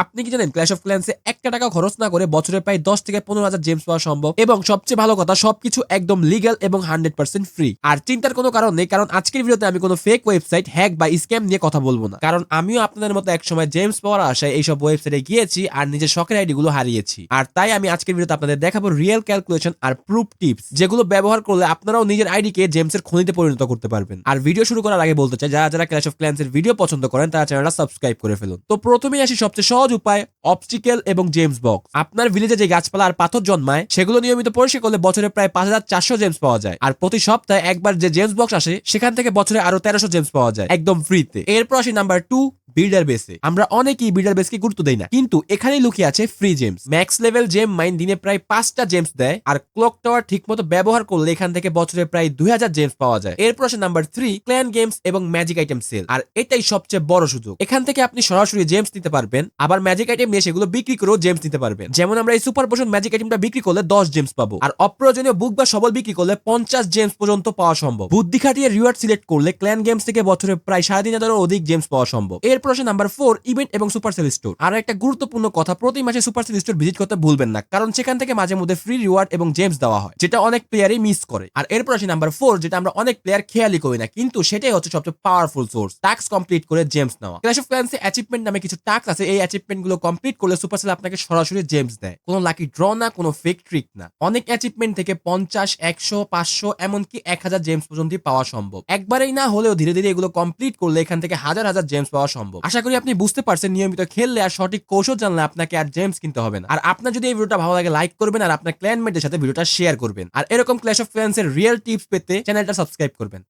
আপনি কি জানেন ক্ল্যাশ অফ ক্ল্যান্সে একটা টাকা খরচ না করে বছরে প্রায় দশ থেকে পনেরো হাজার জেমস পাওয়া সম্ভব এবং সবচেয়ে ভালো কথা, সবকিছু একদম লিগ্যাল এবং হান্ড্রেড পার্সেন্ট ফ্রি আর চিন্তার কোনো কারণ নেই, কারণ আজকের ভিডিওতে আমি কোনো ফেক ওয়েবসাইট হ্যাক বা স্ক্যাম নিয়ে কথা বলব না। কারণ আমিও আপনাদের মতো একসময় জেমস পাওয়ার আশায় এইসব ওয়েবসাইটে গিয়েছি আর নিজের শখের আইডি গুলো হারিয়েছি। আর তাই আমি আজকের ভিডিওতে আপনাদের দেখাবো রিয়েল ক্যালকুলেশন আর প্রুফ টিপস যেগুলো ব্যবহার করলে আপনারাও নিজের আইডিকে জেমসের খনিতে পরিণত করতে পারবেন। আর ভিডিও শুরু করার আগে বলতে চাই, যারা যারা ক্ল্যাশ অফ ক্ল্যান্সের ভিডিও পছন্দ করেন, তারা চ্যানেলটা সাবস্ক্রাইব করে ফেলুন। তো প্রথমেই আসি সবচেয়ে সহজ উপায় অপটিক্যাল এবং জেমস বক্স আপনার ভিলেজে যে গাছপালা আর পাথর জন্মায়, সেগুলো নিয়মিত পরিষ্কার করলে বছরে প্রায় পাঁচ হাজার চারশো জেমস পাওয়া যায়। আর প্রতি সপ্তাহে একবার যে জেমস বক্স আসে, সেখান থেকে বছরে আরও তেরোশো জেমস পাওয়া যায়, একদম ফ্রিতে এরপর আসি নাম্বার টু বিল্ডার বেসে। আমরা অনেকেই বিল্ডার বেসকে গুরুত্ব দেই না। কিন্তু এখানেই লুকিয়ে আছে free gems max level gem mine দিনে প্রায় পাঁচটা জেমস দেয় আর ক্লক টাওয়ার ঠিক মতো ব্যবহার করলে এখান থেকে বছরে প্রায় দুই হাজার জেমস পাওয়া যায়। এরপর আসে নাম্বার থ্রি ক্ল্যান গেমস এবং ম্যাজিক আইটেম সেল আর এটাই সবচেয়ে বড় সুযোগ। এখান থেকে আপনি সরাসরি জেমস নিতে পারবেন, আবার ম্যাজিক আইটেম নিয়ে সেগুলো বিক্রি করেও জেমস নিতে পারবেন। যেমন আমরা এই সুপার পোষণ ম্যাজিক আইটেমটা বিক্রি করলে দশ জেমস পাবো। আর অপ্রয়োজনীয় বুক বা সবল বিক্রি করলে পঞ্চাশ জেমস পর্যন্ত পাওয়া সম্ভব। বুদ্ধি খাটিয়ে রিওয়ার্ড সিলেক্ট করলে ক্ল্যান গেমস থেকে বছরে প্রায় সাড়ে তিন হাজারের অধিক জেমস পাওয়া সম্ভব। আসে নাম্বার ফোর ইভেন্ট এবং সুপার সেল স্টোর আর একটা গুরুত্বপূর্ণ কথা, প্রতি মাসে সুপার সেল স্টোর ভিজিট করতে ভুলবেন না, কারণ সেখান থেকে মাঝে মধ্যে ফ্রি রিওয়ার্ড এবং জেমস দেওয়া হয়, যেটা অনেক প্লেয়ারই মিস করে। আর এরপর আসি নাম্বার ফোর যেটা আমরা অনেক প্লেয়ার খেয়ালই করি না, কিন্তু সেটাই হচ্ছে সবচেয়ে পাওয়ারফুল সোর্স টাস্ক কমপ্লিট করে জেমস নেওয়া। ক্ল্যাশ অফ ক্ল্যান্সে অ্যাচিভমেন্ট নামে কিছু টাস্ক আছে, এই অ্যাচিভমেন্টগুলো কমপ্লিট করলে সুপার সেল আপনাকে সরাসরি জেমস দেয়। কোনো লাকি ড্র না, কোনো ফেক ট্রিক না। অনেক অ্যাচিভমেন্ট থেকে পঞ্চাশ, একশো, পাঁচশো, এমনকি এক হাজার জেমস পর্যন্ত পাওয়া সম্ভব। একবারেই না হলেও ধীরে ধীরে এগুলো কমপ্লিট করলে এখান থেকে হাজার হাজার জেমস পাওয়া সম্ভব। আশা করি আপনি বুঝতে পারছেন নিয়মিত খেললে আর সঠিক কৌশল জানলে আপনাকে আর জেমস কিনতে হবে না। আর আপনার যদি এই ভিডিওটা ভালো লাগে লাইক করবেন আর আপনার ক্ল্যানমেটের সাথে ভিডিওটা শেয়ার করবেন। আর এরকম ক্ল্যাশ অফ ক্ল্যান্স এর রিয়েল টিপস পেতে চ্যানেলটা সাবস্ক্রাইব করবেন।